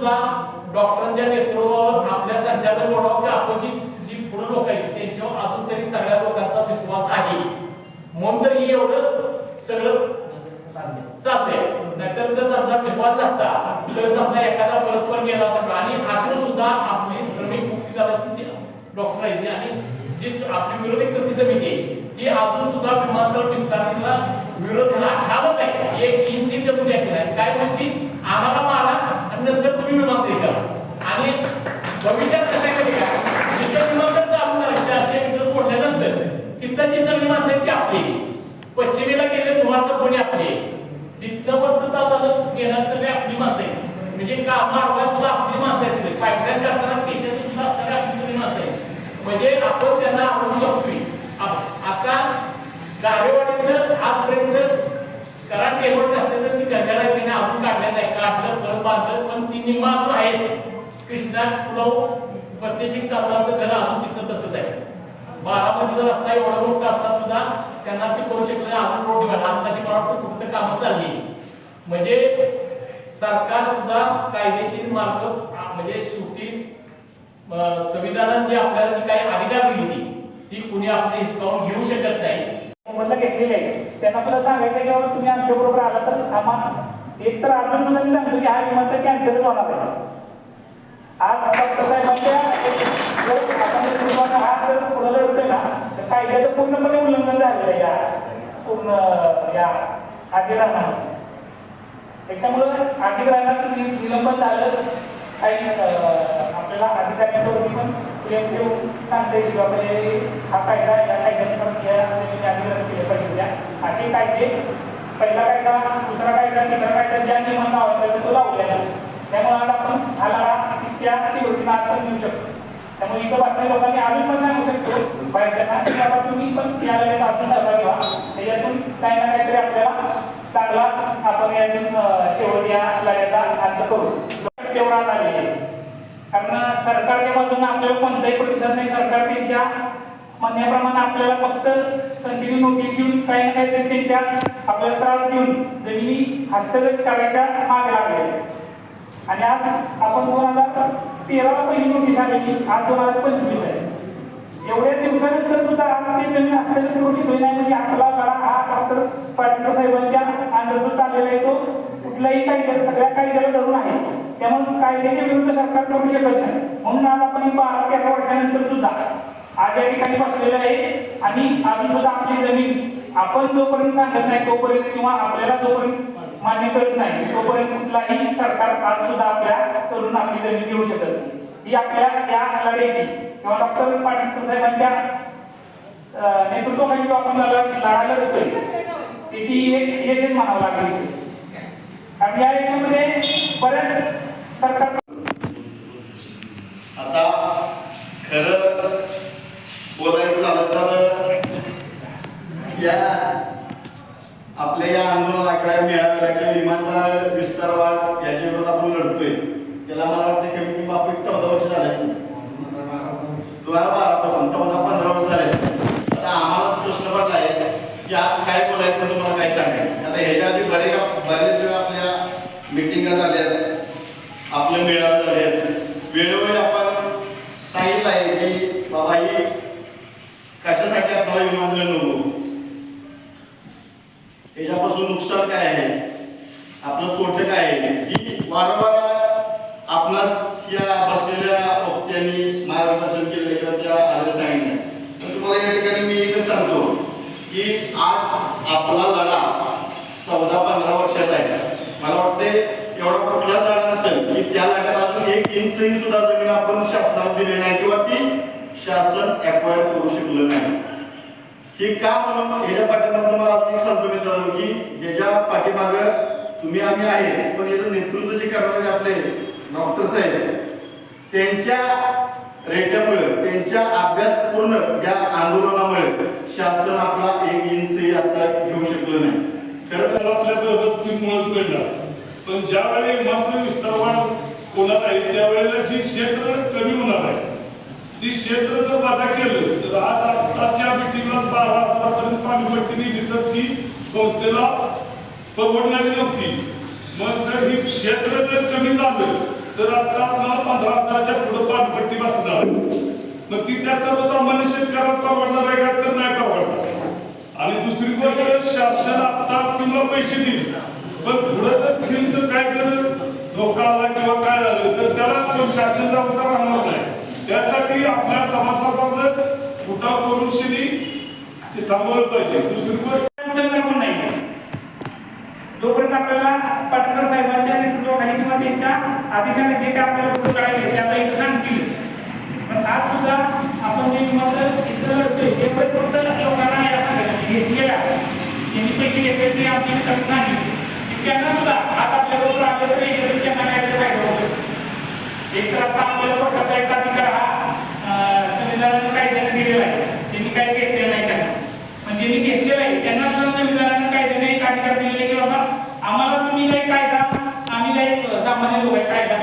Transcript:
सुद्धा डॉक्टरांच्या नेतृत्वावर आपल्या संचालक बोर्डावर की जी पुढे लोक आहेत त्यांच्यावर अजून तरी सगळ्या लोकांचा विश्वास आहे. म्हणून तर एवढं सगळं चालतंय. नाहीतर जर समजा विश्वास नसता तर समजा एखादा परस्पर गेला समजा आणि अजून सुद्धा आपली श्रमिक मुक्ती दलाची जी डॉक्टर आहे आणि जी आपली विरोधी कृती समिती ती अजून सुद्धा विमानतळ विस्ताराला विरोध हा ठामच आहे एक इंची जमून द्यायची नाही काय म्हणते आम्हाला मारा आणि नंतर तुम्ही विमानतळ करा आणि भविष्यात कसं आहे माहिती का जिथं विमानतळ चालू करायचं चारशे मीटर सोडल्यानंतर तिथं जी सगळी माणसं आहेत ती आपली पश्चिमेला गेले धुवा कंपनी आपली आहे. तिथनं वरतं चाललं येणार सगळे आपली माणसं आहेत म्हणजे काम मारवायला सुद्धा आपली माणसं आहेत पाईपलाईन करताना पेशंट सुद्धा असणारी आपली सगळी माणसं आहेत. म्हणजे आपण त्यांना आणू शकतोय. आता गारेवाडीतलं आजपर्यंत कारण पेमेंट नसल्याचं जी गंगाला आहे तिने अजून काढलं नाही काढलं घर बांधलं? पण ती निम्मा आहेच. कृष्णा पुलाव प्रत्येक चालवांचं घर आणून तिथं तसंच आहे. बारामतीचा रस्ता एवढा मोठा असता सुद्धा त्यांना ते करू शकलं अजून रोड डिवाइड आताची मला वाटतं कुठं कामं चालली. म्हणजे सरकार सुद्धा कायदेशीर मार्ग म्हणजे शेवटी संविधानात जे आपल्याला जी काही अधिकार दिली ती ती कुणी आपली हिसकावून घेऊ शकत नाही. घेतलेले आहे. त्यांना तुला सांगायचं की बाबा तुम्ही आमच्या बरोबर आला तर आम्हाला एक तर आपण सुद्धा मी सांगतो की हा विमानतळ कॅन्सल होणार आहे. आज डॉक्टर साहेबांच्या हा जर पुढे लढतोय ना तर कायद्याचं पूर्णपणे उल्लंघन झालेलं आहे या पूर्ण या अधिराणात त्याच्यामुळं आर्थिक वि- निलंबन झालं. काही आपल्याला अधिकाऱ्यांकडून पण क्लेम देऊन सांगता येईल की बाबा हा कायदा या कायद्यानुसार या अधिग्रहण केले पाहिजे त्या असे कायदे. पहिला कायदा दुसरा कायदा तिसरा कायदा ज्या नियमांना लावायचा तो लावलेला त्यामुळे आज आपण हा लढा त्या योजना आपण पण घेऊ शकतो. त्यामुळे इथं बातम्या लोकांनी आम्ही पण सांगू शकतो. बाहेरच्या तुम्ही पण या लढ्यात अजून सहभागी व्हा. त्याच्यातून काही ना काहीतरी आपल्याला चांगला आपण यातून शेवट या लढ्याचा अर्थ करू. तेवढा आलेली आहे. कारण सरकारच्या बाजूने आपल्याला कोणताही प्रतिसाद नाही. सरकार त्यांच्या म्हणण्याप्रमाणे आपल्याला फक्त कंटिन्यू नोटीस देऊन काही ना काहीतरी त्यांच्या आपल्याला त्रास देऊन जमिनी हस्तगत करायच्या माग लागले. आणि आज आपण दोन हजार तेराला पहिली नोटीस आलेली. आज दोन हजार पंचवीस आहे. एवढ्या दिवसानंतर सुद्धा आज ते जमीन हस्तगत करू शकले नाही. म्हणजे आपला लढा हा डॉक्टर पाटील साहेबांच्या अंतर्गत चाललेला आहे तो. कुठलाही कायद्या सगळ्या कायद्याला धरून आहे. त्यामुळे कायद्याच्या विरुद्ध सरकार करू शकत नाही. म्हणून आज आपण बारा तेरा वर्षानंतर सुद्धा आज या ठिकाणी बसलेलं आहे आणि अजून सुद्धा आपली जमीन आपण जोपर्यंत सांगत नाही तोपर्यंत किंवा आपल्याला जोपर्यंत मान्य करत नाही तोपर्यंत कुठलाही सरकार आज सुद्धा आपल्या करून आपली जमीन घेऊ शकत नाही. ही आपल्या या लढाईची किंवा डॉक्टर पाटील साहेबांच्या नेतृत्वाखाली जो आपण लढा लढायला जातोय त्याची एक एजंट म्हणावं लागेल. कारण या याच्यामध्ये परत सरकार आता खरं बोलायचं झालं तर या आपल्या या आंदोलनाला काय मिळालेल्या किंवा विमानतळ विस्तारवाद याच्या विरोधात आपण लढतोय. त्याला मला वाटतं कमी कमी बाबतीत चौदा वर्ष झाले असतील. दोन हजार बारा पासून चौदा पंधरा वर्ष झाले आता आम्हाला तो प्रश्न पडला आहे की आज काय बोलायचं तुम्हाला काय सांगायचं आता ह्याच्या आधी बरे बरेच वेळा आपल्या मिटिंगा झाल्या आहेत. आपले मेळावे झाले वेळोवेळी आपण सांगितलं आहे की बाबा ही कशासाठी आपल्याला विमानतळ नको? याच्यापासून नुकसान काय आहे? आपलं तोटे काय आहे? ही वारंवार आपणास या बसलेल्या वक्त्यांनी मार्गदर्शन केलं किंवा त्या आधी सांगितलं तर तुम्हाला या ठिकाणी मी एकच सांगतो की आज आपला लढा चौदा पंधरा वर्षाचा आहे मला वाटते एवढा कुठलाच लढा नसेल की त्या लढ्यात अजून एक इंचही सुद्धा जमीन आपण शासनाला दिली नाही किंवा ती शासन अक्वायर करू शकलं नाही. हे का म्हणून ह्याच्या पाठीमागं मला अजून एक सांगतो मित्रांनो की ह्याच्या पाठीमाग तुम्ही आम्ही आहे पण याचं नेतृत्व जे करणारे आपले डॉक्टर साहेब त्यांच्या रेट्यामुळे त्यांच्या अभ्यासपूर्ण या आंदोलनामुळे शासन आपला एक इंचही आता घेऊ शकलं नाही. खरं तर आपल्या पण ज्यावेळी मात्र विस्तार होणार आहे? त्यावेळेला जी क्षेत्र कमी होणार आहे ती क्षेत्र जर वादा केलं तर आज आताच्या मिटिंगला बारा हजारापर्यंत पाणीपट्टी निघली तर ती संस्थेला परवडणारी नव्हती. मग जर ही क्षेत्र जर कमी झालं तर आता आपल्याला पंधरा हजाराच्या पुढे पानपट्टी बसणार मग ती त्या सर्वसामान्य शेतकऱ्याला परवडणार आहे का? तर नाही परवडणार. आणि दुसरी गोष्ट शासन आता तुम्हाला पैसे देईल. पण पुढे जर स्कीमचं काय केलं धोका आला किंवा काय झालं तर त्याला कोण शासन जबाबदार राहणार नाही. त्यासाठी आपल्या सभासदांना कुठं करून शिनी ते थांबवलं पाहिजे. दुसरी गोष्ट त्यांचं नाही जोपर्यंत आपल्याला पाटकर साहेबांच्या नेतृत्वाखाली किंवा त्यांच्या आदेशाने जे काय आपल्याला पुढे करायचे ते एक इथं सांगतील. पण आज सुद्धा आपण जे मात्र इतर लढतोय ते पण फक्त लोकांना या घेतलेल्या त्यांनी पैसे घेतले ते आमची कमी नाही. त्यांना सुद्धा आज आपल्याबरोबर आले तरी एक तर आम्हाला स्वतःचा एक अधिकार हा संविधानानं कायद्याने आहे. त्यांनी काय घेतलेला आहे त्यांना. पण ज्यांनी घेतलेला आहे त्यांना सुद्धा संविधानानं कायद्याने एक अधिकार दिलेला आहे की बाबा आम्हाला तुम्ही काही कायदा आम्ही काही सामान्य लोक आहे कायदा